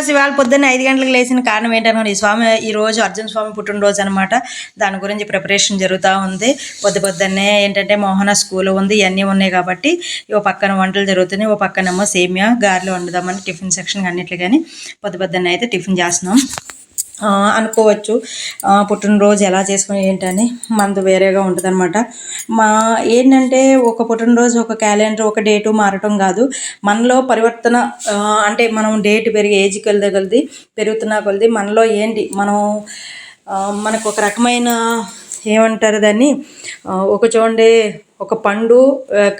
రాశి వాళ్ళ పొద్దున్న ఐదు గంటలకు లేచిన కారణం ఏంటనుకోండి ఈ స్వామి ఈ రోజు అర్జున స్వామి పుట్టినరోజు అనమాట దాని గురించి ప్రిపరేషన్ జరుగుతూ ఉంది. పొద్దు పొద్దున్నే ఏంటంటే మోహన స్కూల్ ఉంది ఇవన్నీ ఉన్నాయి కాబట్టి ఓ పక్కన వంటలు జరుగుతున్నాయి. ఓ పక్కనేమో సేమియా గారెలు వండుదామని టిఫిన్ సెక్షన్ అన్నిట్లు కానీ పొద్దు పొద్దున్నే అయితే టిఫిన్ చేస్తున్నాం. అనుకోవచ్చు. పుట్టినరోజు ఎలా చేసుకుని ఏంటని మనది వేరేగా ఉంటుందన్నమాట. మా ఏంటంటే ఒక పుట్టినరోజు ఒక క్యాలెండర్ ఒక డేటు మారటం కాదు. మనలో పరివర్తన అంటే మనం డేట్ పెరిగి ఏజ్ కొలిది పెరుగుతున్నా పెరుగుతున్న కొలిది మనలో ఏంటి మనం మనకు ఒక రకమైన ఏమంటారు దాన్ని ఒక చూడండి ఒక పండు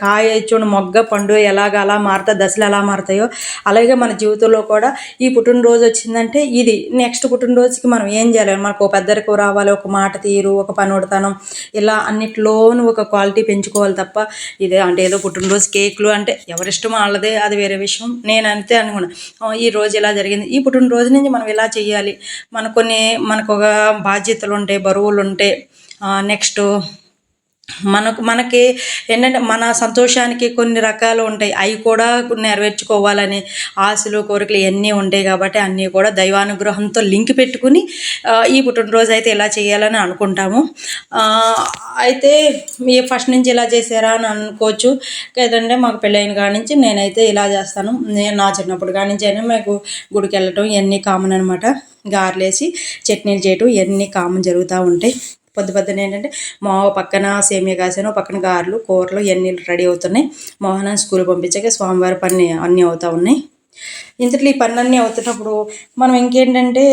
కాయ చూడండి మొగ్గ పండు ఎలాగ అలా మారుతా దశలు ఎలా మారుతాయో అలాగే మన జీవితంలో కూడా ఈ పుట్టినరోజు వచ్చిందంటే ఇది. నెక్స్ట్ పుట్టినరోజుకి మనం ఏం చేయాలి? మనకు ఒక పెద్దరికి రావాలి ఒక మాట తీరు ఒక పనోడతనం ఇలా అన్నిట్లోనూ ఒక క్వాలిటీ పెంచుకోవాలి తప్ప ఇదే అంటే ఏదో పుట్టినరోజు కేకులు అంటే ఎవరిష్టం వాళ్ళదే అది వేరే విషయం. నేను అంతే అనుకున్నాను ఈ రోజు ఇలా జరిగింది. ఈ పుట్టినరోజు నుంచి మనం ఇలా చేయాలి. మన కొన్ని మనకు ఒక బాధ్యతలు ఉంటాయి బరువులు ఉంటాయి నెక్స్ట్ మనకు మనకి ఏంటంటే మన సంతోషానికి కొన్ని రకాలు ఉంటాయి. అవి కూడా నెరవేర్చుకోవాలని ఆశలు కోరికలు ఇవన్నీ ఉంటాయి కాబట్టి అన్నీ కూడా దైవానుగ్రహంతో లింక్ పెట్టుకుని ఈ పుట్టినరోజు అయితే ఇలా చేయాలని అనుకుంటాము. అయితే మీ ఫస్ట్ నుంచి ఇలా చేశారా అని అనుకోవచ్చు. లేదంటే మాకు పెళ్ళైన కాడి నుంచి నేనైతే ఇలా చేస్తాను. నేను నా చిన్నప్పుడు కాడి నుంచి అయినా మాకు గుడికి వెళ్ళటం ఇవన్నీ కామన్ అనమాట గారెలేసి చట్నీలు చేయటం ఇవన్నీ కామన్ జరుగుతూ ఉంటాయి. పొద్దు పొద్దున ఏంటంటే మా పక్కన సేమియా కాసాను పక్కన గారెలు కూరలు ఇవన్నీ రెడీ అవుతున్నాయి. మోహన స్కూల్ పంపించాక స్వామివారి పని అన్నీ అవుతూ ఉన్నాయి. ఇంతట్లో ఈ పనులన్నీ అవుతున్నప్పుడు మనం ఇంకేంటంటే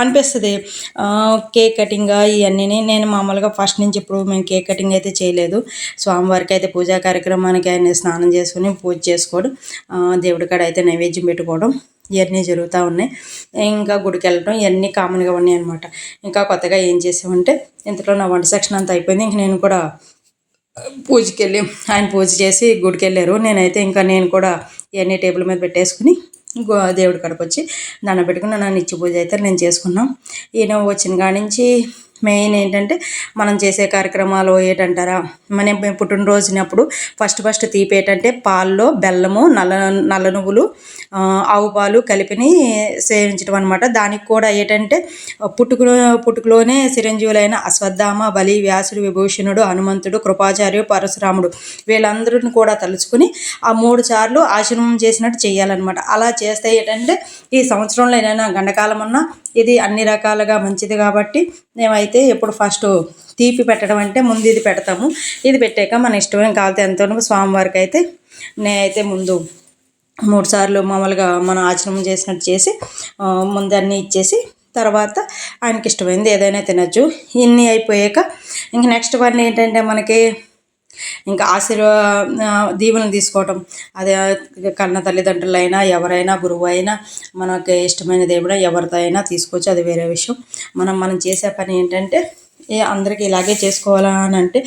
అనిపిస్తుంది కేక్ కటింగ్ ఇవన్నీ నేను మామూలుగా ఫస్ట్ నుంచి ఇప్పుడు మేము కేక్ కటింగ్ అయితే చేయలేదు. స్వామివారికి అయితే పూజా కార్యక్రమానికి ఆయన స్నానం చేసుకుని పూజ చేసుకోవడం దేవుడి కాడ అయితే నైవేద్యం పెట్టుకోవడం. ఇవన్నీ జరుగుతూ ఉన్నాయి. ఇంకా గుడికి వెళ్ళడం ఇవన్నీ కామన్గా ఉన్నాయి అనమాట ఇంకా కొత్తగా ఏం చేసామంటే ఇంతలో నా వంట సెక్షన్ అంతా అయిపోయింది. ఇంక నేను కూడా పూజకి వెళ్ళి ఆయన పూజ చేసి గుడికి వెళ్ళారు. నేనైతే ఇంకా నేను కూడా ఇవన్నీ టేబుల్ మీద పెట్టేసుకుని దేవుడి కాడికి వచ్చి దండం పెట్టుకుని నా నిత్య పూజ అయితే నేను చేసుకున్నాం. ఈయన వచ్చిన కాడి నుంచి మెయిన్ ఏంటంటే మనం చేసే కార్యక్రమాలు ఏంటంటారా? మన పుట్టినరోజునప్పుడు ఫస్ట్ ఫస్ట్ తీపి ఏంటంటే పాల్లో బెల్లము నల్ల నల్ల నువ్వులు ఆవు పాలు కలిపిని సేవించడం అనమాట దానికి కూడా ఏంటంటే పుట్టుకలో పుట్టుకలోనే చిరంజీవులైన అశ్వత్థామ బలి వ్యాసుడు విభూషణుడు హనుమంతుడు కృపాచార్యు పరశురాముడు వీళ్ళందరిని కూడా తలుచుకుని ఆ మూడు సార్లు ఆశ్రమం చేసినట్టు చేయాలన్నమాట. అలా చేస్తే ఏంటంటే ఈ సంవత్సరంలో ఏదైనా గండకాలం ఉన్నా ఇది అన్ని రకాలుగా మంచిది కాబట్టి మేమైతే ఎప్పుడు ఫస్ట్ తీపి పెట్టడం అంటే ముందు ఇది పెడతాము. ఇది పెట్టాక మన ఇష్టమైన కాలితే ఎంతో స్వామివారికి అయితే నేనైతే ముందు మూడు సార్లు మామూలుగా మనం ఆచరణ చేసినట్టు చేసి ముందు అన్నీ ఇచ్చేసి తర్వాత ఆయనకి ఇష్టమైంది ఏదైనా తినచ్చు. ఇన్ని అయిపోయాక ఇంక నెక్స్ట్ పని ఏంటంటే మనకి ఇంకా ఆశీర్వా ఆ, దీవెనలు తీసుకోవటం. అదే కన్న తల్లిదండ్రులైనా ఎవరైనా గురువు అయినా మనకి ఇష్టమైన దేవుడు ఎవరితో అయినా తీసుకోవచ్చు అది వేరే విషయం. మనం మనం చేసే పని ఏంటంటే అందరికీ ఇలాగే చేసుకోవాలా అని అంటే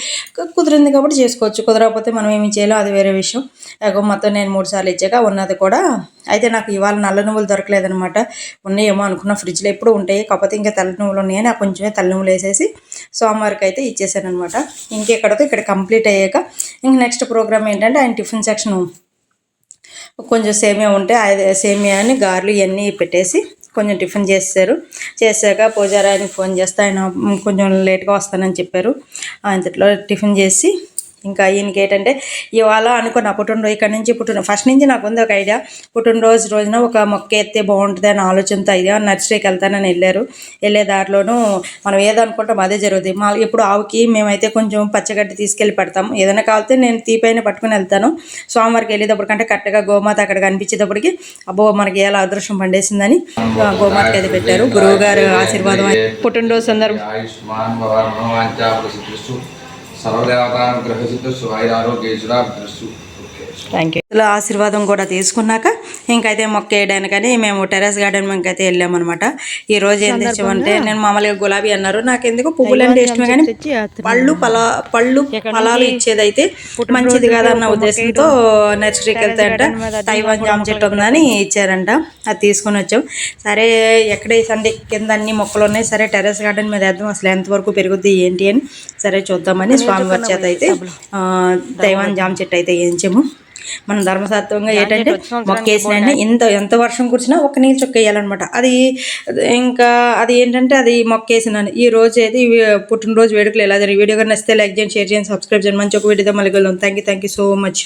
కుదిరింది కాబట్టి చేసుకోవచ్చు. కుదరకపోతే మనం ఏమి చేయాలో అది వేరే విషయం. ఎగో మొత్తం నేను మూడు సార్లు ఇచ్చాక ఉన్నది కూడా. అయితే నాకు ఇవాళ నల్ల నువ్వులు దొరకలేదనమాట ఉన్నాయేమో అనుకున్న ఫ్రిడ్జ్లో ఎప్పుడు ఉంటాయి. కాకపోతే ఇంకా తల నువ్వులు ఉన్నాయని నాకు కొంచెమే తల నువ్వులు వేసేసి సోమవారికి అయితే ఇచ్చేసాను అనమాట ఇంకెక్కడితో ఇక్కడ కంప్లీట్ అయ్యాక ఇంక నెక్స్ట్ ప్రోగ్రామ్ ఏంటంటే ఆయన టిఫిన్ సెక్షన్ కొంచెం సేమియా ఉంటే అది సేమియాని గారెలు ఇవన్నీ పెట్టేసి కొంచెం టిఫిన్ చేశారు చేశాక పూజారి ఫోన్ చేస్తే ఆయన కొంచెం లేట్గా వస్తానని చెప్పారు. ఆయనతో టిఫిన్ చేసి ఇంకా ఈయనకి ఏంటంటే ఇవాళ అనుకున్న పుట్టినరోజు ఇక్కడ నుంచి పుట్టిన ఫస్ట్ నుంచి నాకు ఉంది ఒక ఐడియా పుట్టినరోజు రోజున ఒక మొక్క ఎత్తే బాగుంటుంది అనే ఆలోచనతో ఐడియా నర్సరీకి వెళ్తానని వెళ్ళారు. వెళ్ళే దారిలోనూ మనం ఏదనుకుంటాం అదే జరుగుతుంది మా ఇప్పుడు ఆవుకి మేమైతే కొంచెం పచ్చగడ్డి తీసుకెళ్ళి పెడతాం ఏదైనా కావాలితే నేను తీపైన పట్టుకుని వెళ్తాను. సోమవారికి వెళ్ళేటప్పుడు కంటే కరెక్ట్గా గోమాత అక్కడ కనిపించేటప్పటికి అబ్బో మనకి ఎలా అదృష్టం పండేసిందని గోమాతకి అయితే పెట్టారు. గురువు గారు ఆశీర్వాదం పుట్టినరోజు సందర్భం ఆయుష్మాన్ భవ మనోవాంఛా ప్రసిద్ధిస్తు సర్వదేవతానుగ్రహసిద్ధు ఆయురారోగ్యసురాభిస్తు థ్యాంక్ యూ ఇలా ఆశీర్వాదం కూడా తీసుకున్నాక ఇంకైతే మొక్క వేయడానికని మేము టెర్రస్ గార్డెన్ ఇంకైతే వెళ్ళామన్నమాట. ఈ రోజు ఏం తెచ్చామంటే నేను మామూలుగా గులాబీ అన్నారు. నాకు ఎందుకు పువ్వులు అంటే ఇష్టమే కానీ పళ్ళు పలా పళ్ళు ఫలాలు ఇచ్చేదైతే మంచిది కాదన్న ఉద్దేశంతో నర్సరీకి వెళ్తే అంట తైవాన్ జామ చెట్టు ఉందని ఇచ్చారంట. అది తీసుకొని వచ్చాం. సరే ఎక్కడ సండే కింద అన్ని మొక్కలు ఉన్నాయి. సరే టెర్రస్ గార్డెన్ మీద వేద్దాం. అసలు ఎంతవరకు పెరుగుద్ది ఏంటి అని సరే చూద్దామని స్వామివారి చేత అయితే ఆ, తైవాన్ జామ చెట్టు అయితే వేయించాము. మనం ధర్మశాస్త్రంగా ఏంటంటే మొక్కేసినండి ఎంత ఎంత వర్షం కురిసినా ఒక నీళ్ళు చుక్క వేయాలన్నమాట అది ఇంకా అది ఏంటంటే అది మొక్కేసినాను. ఈ రోజు అయితే పుట్టినరోజు వేడుకలు ఎలా జరిగి వీడియో కానీ నచ్చితే లైక్ చేయండి షేర్ చేయండి సబ్స్క్రైబ్ చేయండి. మంచి ఒక వీడియోతో మళ్ళీ thank you thank you so much